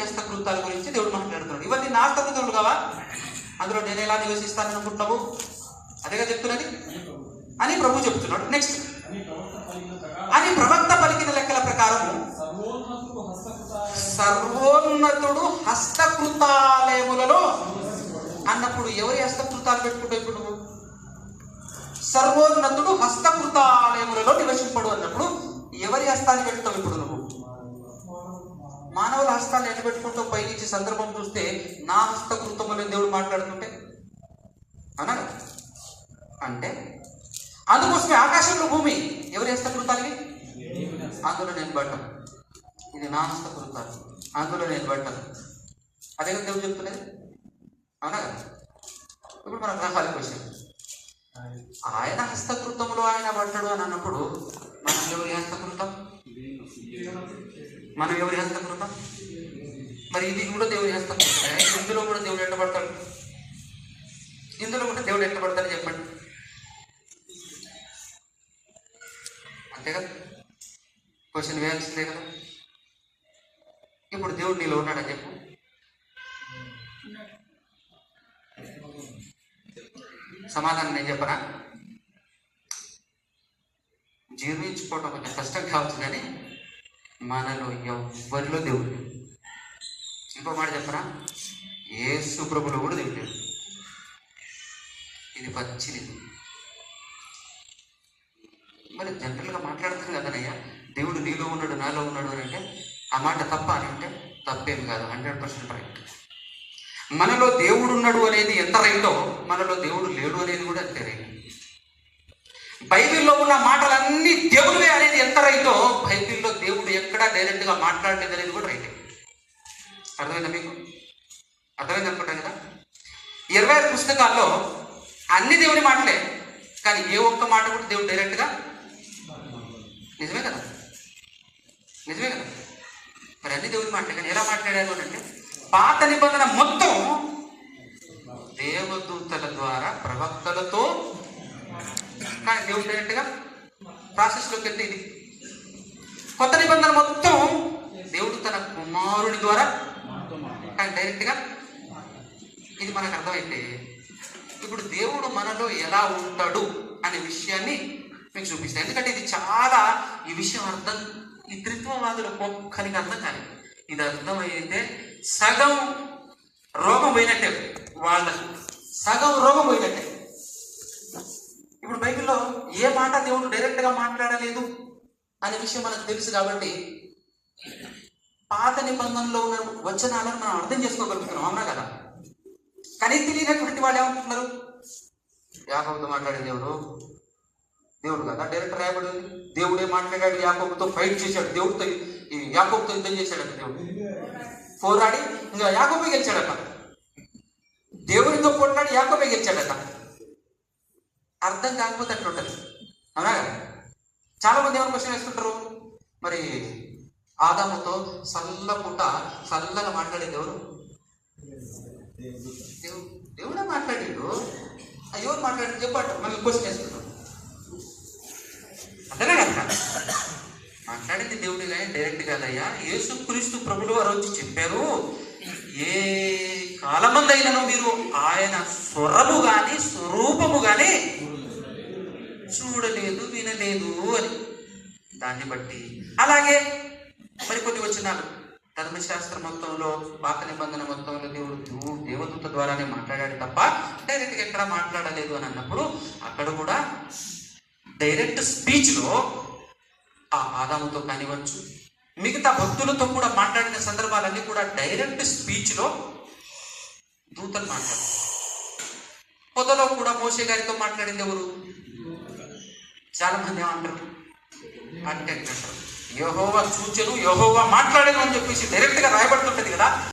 హస్తకృతాల గురించి దేవుడు మాట్లాడుతున్నాడు. ఇవన్నీ నా హస్తకృతములు కావా? అందులో నేను ఎలా నివసిస్తాను అనుకుంటున్నావు? అదేగా చెప్తున్నది? అని ప్రభు చెప్తున్నాడు. నెక్స్ట్ అని ప్రవక్త పలికిన లెక్కల ప్రకారం సర్వోన్నతుడు హస్తకృతాలయములలో అన్నప్పుడు ఎవరి హస్తకృతాలు పెట్టుకుంటే ఇప్పుడు సర్వోన్నతుడు హస్తకృతాలయములలో నివసింపడు అన్నప్పుడు ఎవరి హస్తాన్ని పెట్టుతావు ఇప్పుడు? మానవుల హస్తాలు ఎట్లా పెట్టుకుంటావు సందర్భం చూస్తే నా హస్తకృతములు దేవుడు మాట్లాడుతుంటే అవునా? అంటే అందుకోసమే ఆకాశంలో భూమి. ఎవరి హస్తకృతాలు అందులో నేను ఇది నా హస్తకృతాలు అందులో నేను అదే కదా దేవుడు చెప్తున్నది? అవునా కదా? ఇప్పుడు మన గ్రహాలకు వచ్చాం ఆయన హస్తకృతంలో ఆయన పడ్డాడు అని అన్నప్పుడు మనం ఎవరి హస్తకృతం మనం ఎవరి హస్తకృతం మరి ఇది కూడా దేవుడి హస్తకృతం ఇందులో కూడా దేవుడు ఎట్టబడతాడు? ఇందులో కూడా దేవుడు ఎట్టపడతాడు చెప్పండి. అంతే కదా? క్వశ్చన్ వేయాల్సిందే కదా? ఇప్పుడు దేవుడు నీలో ఉన్నాడని చెప్పు. సమాధానం నేను చెప్పరా జీర్ణించుకోవటం కొంచెం కష్టం కావచ్చు కానీ మనలో ఎవ్వరిలో దేవుడు లేడు. ఇంకో మాట చెప్పరా? ఏసు ప్రభులో కూడా దేవుడు లేడు. ఇది పచ్చిది మరి జనరల్గా మాట్లాడతాం కదనయ్యా దేవుడు నీలో ఉన్నాడు నాలో ఉన్నాడు అని అంటే ఆ మాట తప్ప అని అంటే తప్పేం కాదు హండ్రెడ్ పర్సెంట్ రైట్ మనలో దేవుడు ఉన్నాడు అనేది ఎంత రైటో మనలో దేవుడు లేడు అనేది కూడా అంతే రైట్. బైబిల్లో ఉన్న మాటలన్నీ దేవుడివే అనేది ఎంత రైటో బైబిల్లో దేవుడు ఎక్కడా డైరెక్ట్గా మాట్లాడలేదు అనేది కూడా రైటే. అర్థమైందా మీకు? అర్థమైంది అనుకుంటాను కదా? ఇరవై ఐదు పుస్తకాల్లో అన్ని దేవుని మాటలే కానీ ఏ ఒక్క మాట కూడా దేవుడు డైరెక్ట్గా నిజమే కదా? నిజమే కదా? మరి అన్ని దేవుని మాటలే కానీ ఎలా మాట్లాడారు అంటే పాత నిబంధన మొత్తం దేవదూతల ద్వారా ప్రవక్తలతో కానీ దేవుడు డైరెక్ట్గా ప్రాసెస్లోకి వెళ్తే ఇది. కొత్త నిబంధన మొత్తం దేవుడు తన కుమారుడి ద్వారా కానీ డైరెక్ట్గా ఇది మనకు అర్థమైతే ఇప్పుడు దేవుడు మనలో ఎలా ఉంటాడు అనే విషయాన్ని మీకు చూపిస్తాను. ఎందుకంటే ఇది చాలా ఈ విషయం అర్థం ఈ త్రిత్వవాదులకు ఒక్కరికి అర్థం కాదు ఇది అర్థమైతే సగం రోగం పోయినట్టే వాళ్ళకు. సగం రోగం పోయినట్టే. బైబిల్లో ఏ మాట దేవుడు డైరెక్ట్గా మాట్లాడలేదు అనే విషయం మనకు తెలుసు కాబట్టి పాత నిబంధనలో ఉన్న వచనాలను మనం అర్థం చేసుకోగలుగుతున్నాం. అవునా కదా? కానీ తెలియనటువంటి వాళ్ళు ఏమంటున్నారు? యాకోబుతో మాట్లాడే దేవుడు దేవుడు కదా డైరెక్ట్ రాయబడి ఉంది. దేవుడే మాట్లాడాడు యాకబుతో ఫైట్ చేశాడు దేవుడితో యాకబుతో యుద్ధం చేశాడట దేవుడు. పోరాడి ఇంకా యాకబే గెలిచాడట. దేవుడితో పోట్లాడి యాకబే గెలిచాడట. అర్థం కాకపోతే అట్లుంటది అవునా చాలా మంది ఎవరు క్వశ్చన్ వేస్తుంటారు? మరి ఆదాముతో చల్ల పూట చల్లగా మాట్లాడేది ఎవరు? దేవు- దేవుడే మాట్లాడాడు. ఎవరు మాట్లాడింది చెప్పాడు మళ్ళీ క్వశ్చన్ వేసుకుంటాం అంతేనా కదా మాట్లాడింది దేవుడు కానీ డైరెక్ట్ కాదయ్యా. యేసు క్రీస్తు ప్రభులు వారు వచ్చి చెప్పారు ఏ కాలమందైనను మీరు స్వరము గాని స్వరూపము గాని చూడలేదు వినలేదు అని. దాన్ని బట్టి. అలాగే మరి కొన్ని వచ్చినాలు ధర్మశాస్త్ర మొత్తంలో పాత నిబంధన మొత్తంలో దేవుడు దేవదూత ద్వారానే మాట్లాడాడు తప్ప డైరెక్ట్గా ఎక్కడ మాట్లాడలేదు అని అన్నప్పుడు అక్కడ కూడా డైరెక్ట్ స్పీచ్లో ఆ ఆదాముతో కానివ్వచ్చు మిగతా భక్తులతో కూడా మాట్లాడిన సందర్భాలన్నీ కూడా డైరెక్ట్ స్పీచ్లో దూతలు మాట్లాడారు. పొదలో కూడా మోసే గారితో మాట్లాడింది ఎవరు? చాలా మంది ఏమంటారు? అంటే అంటారు యహోవా సూచను యహోవా మాట్లాడేది అని చెప్పేసి డైరెక్ట్గా రాయబడుతుంటది కదా.